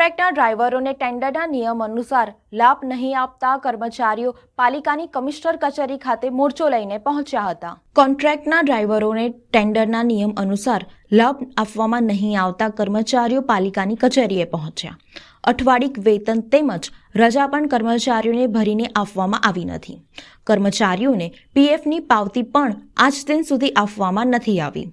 કોન્ટ્રાક્ટના ડ્રાઈવરોને ટેન્ડરના નિયમ અનુસાર લાભ નહીં આપતા કર્મચારીઓ પાલિકાની કમિશનર કચેરી ખાતે મોરચો લઈને પહોંચ્યા હતા. કોન્ટ્રાક્ટના ડ્રાઈવરોને ટેન્ડરના નિયમ અનુસાર લાભ આપવામાં નહીં આવતા કર્મચારીઓ પાલિકાની કચેરીએ પહોંચ્યા. અઠવાડિક વેતન તેમજ રજા પણ કર્મચારીઓને ભરીને આપવામાં આવી નથી. કર્મચારીઓને પીએફની પાવતી પણ આજ દિન સુધી આપવામાં નથી આવી.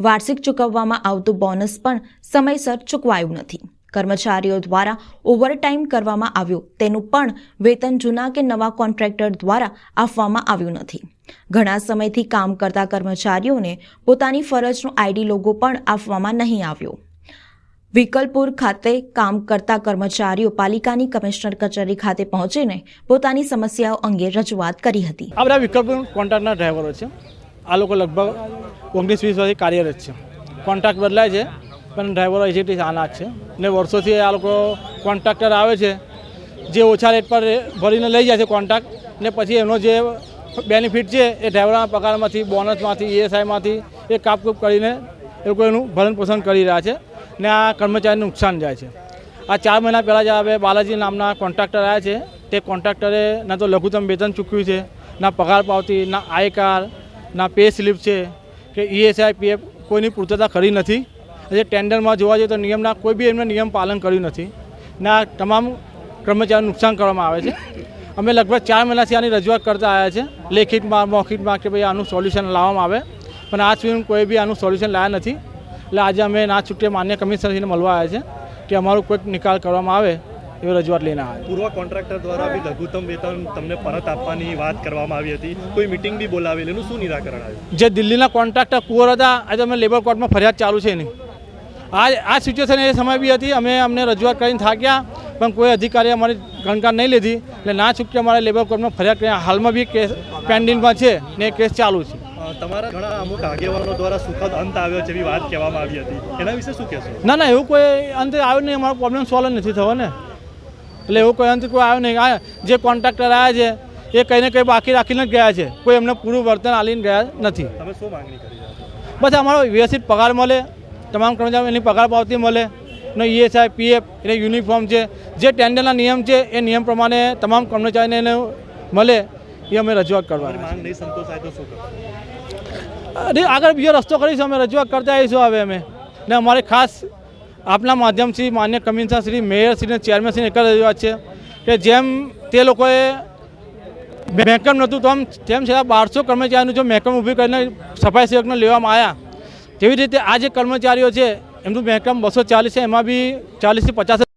વાર્ષિક ચૂકવવામાં આવતું બોનસ પણ સમયસર ચૂકવાયું નથી. કર્મચારીઓ દ્વારા ઓવરટાઈમ કરવામાં આવ્યો. તેનું પણ વેતન જૂના કે નવા કોન્ટ્રાક્ટર દ્વારા આપવામાં આવ્યું નથી. ઘણા સમયથી કામ કરતા કર્મચારીઓને પોતાની ફરજનો આઈડી લોગો પણ આપવામાં નહીં આવ્યો. વિકલપુર ખાતે કામ કરતા કર્મચારીઓ પાલિકાની કમિશનર કચેરી ખાતે પહોંચીને પોતાની સમસ્યાઓ અંગે રજૂઆત કરી હતી. આ બધા વિકલપુર કોન્ટ્રાક્ટના ડ્રાઈવરો છે. આ લોકો લગભગ ઓગણીસ વીસ વર્ષથી કાર્યરત છે. કોન્ટ્રાક્ટ બદલાય છે. પણ ડ્રાઈવરો એજેટી આના જ છે. ને વર્ષોથી આ લોકો કોન્ટ્રાક્ટર આવે છે. જે ઓછા રેટ પર ભરીને લઈ જાય છે કોન્ટ્રાક્ટ ને પછી એનો જે બેનિફિટ છે એ ડ્રાઈવરના પગારમાંથી બોનસમાંથી ઈએસઆઈમાંથી એ કાપકૂપ કરીને એ લોકો એનું ભરણ પોષણ કરી રહ્યા છે. ને આ કર્મચારીને નુકસાન જાય છે. આ ચાર મહિના પહેલાં જે હવે બાલાજી નામના કોન્ટ્રાક્ટર આવ્યા છે. તે કોન્ટ્રાક્ટરે ના તો લઘુત્તમ વેતન ચૂક્યું છે, ના પગાર પાવતી, ના આયકાર, ના પે સ્લિપ છે, કે ઈએસઆઈ પીએફ કોઈની પૂર્તતા કરી નથી. જે ટેન્ડરમાં જોવા જઈએ તો નિયમના કોઈ બી એમને નિયમ પાલન કર્યું નથી. ના તમામ કર્મચારીનું નુકસાન કરવામાં આવે છે. અમે લગભગ ચાર મહિનાથી આની રજૂઆત કરતા આવ્યા છે. લેખિતમાં મૌખિકમાં કે ભાઈ આનું સોલ્યુશન લાવવામાં આવે. પણ આજ સુધી કોઈ બી આનું સોલ્યુશન લાવ્યા નથી. એટલે આજે અમે ના છૂટે માન્ય કમિશનરશ્રીને મળવા આવ્યા છે કે અમારો કોઈક નિકાલ કરવામાં આવે એવી રજૂઆત લઈને આવ્યા પૂર્વ કોન્ટ્રાક્ટર દ્વારા બી લઘુત્તમ વેતન તમને પરત આપવાની વાત કરવામાં આવી હતી. કોઈ મિટિંગ બી બોલાવેલી? એનું શું નિરાકરણ આવ્યું? જે દિલ્હીના કોન્ટ્રાક્ટર કુંવર હતા આજે અમે લેબર કોર્ટમાં ફરિયાદ ચાલુ છે એની. આ આ સિચ્યુએશન એ સમય બી હતી. અમે અમને રજૂઆત કરીને થાક્યા પણ કોઈ અધિકારીએ અમારી ગણકાર નહીં લીધી. એટલે ના છૂટકે અમારે લેબર કોર્ટમાં ફરિયાદ કરી. હાલમાં બી કેસ પેન્ડિંગમાં છે ને એ કેસ ચાલુ છે. તમારા ઘણા અમુક આગેવાનો દ્વારા સુખદ અંત આવ્યો એવી વાત કહેવામાં આવી હતી. એના વિશે શું કહેશો? ના ના એવું કોઈ અંત આવ્યો નહીં. અમારો પ્રોબ્લેમ સોલ્વ નથી થયો ને. એટલે એવું કોઈ અંત કોઈ આવ્યો નહીં. આ જે કોન્ટ્રાક્ટર આવ્યા છે એ કંઈને કંઈ બાકી રાખીને જ ગયા છે. કોઈ એમને પૂરું વર્તન આલીને ગયા નથી. તમે શું માંગણી કરી બસ અમારો વ્યવસ્થિત પગાર મળે. તમામ કર્મચારીઓ એની પગાર પાવતી મળે. ને ઈએસઆઈ પીએફ એટલે યુનિફોર્મ છે. જે ટેન્ડરના નિયમ છે, એ નિયમ પ્રમાણે તમામ કર્મચારીને એને મળે. એ અમે રજૂઆત કરવા અરે, આગળ બીજો રસ્તો કરીશું. અમે રજૂઆત કરતા આવીશું હવે અમે. ને અમારે ખાસ આપના માધ્યમથી માન્ય કમિશનર શ્રી, મેયર શ્રી અને ચેરમેનશ્રીને એક જ રજૂઆત છે કે જેમ તે લોકોએ મહેકમ નહોતું, તો તેમ છતાં બારસો કર્મચારીનું જો મહેકમ ઊભી કરીને સફાઈ સેવકને લેવામાં આવ્યા તેવી રીતે આ જે કર્મચારીઓ છે, એમનું મહેકમ બસો ચાલીસ છે, એમાં બી ચાલીસથી પચાસ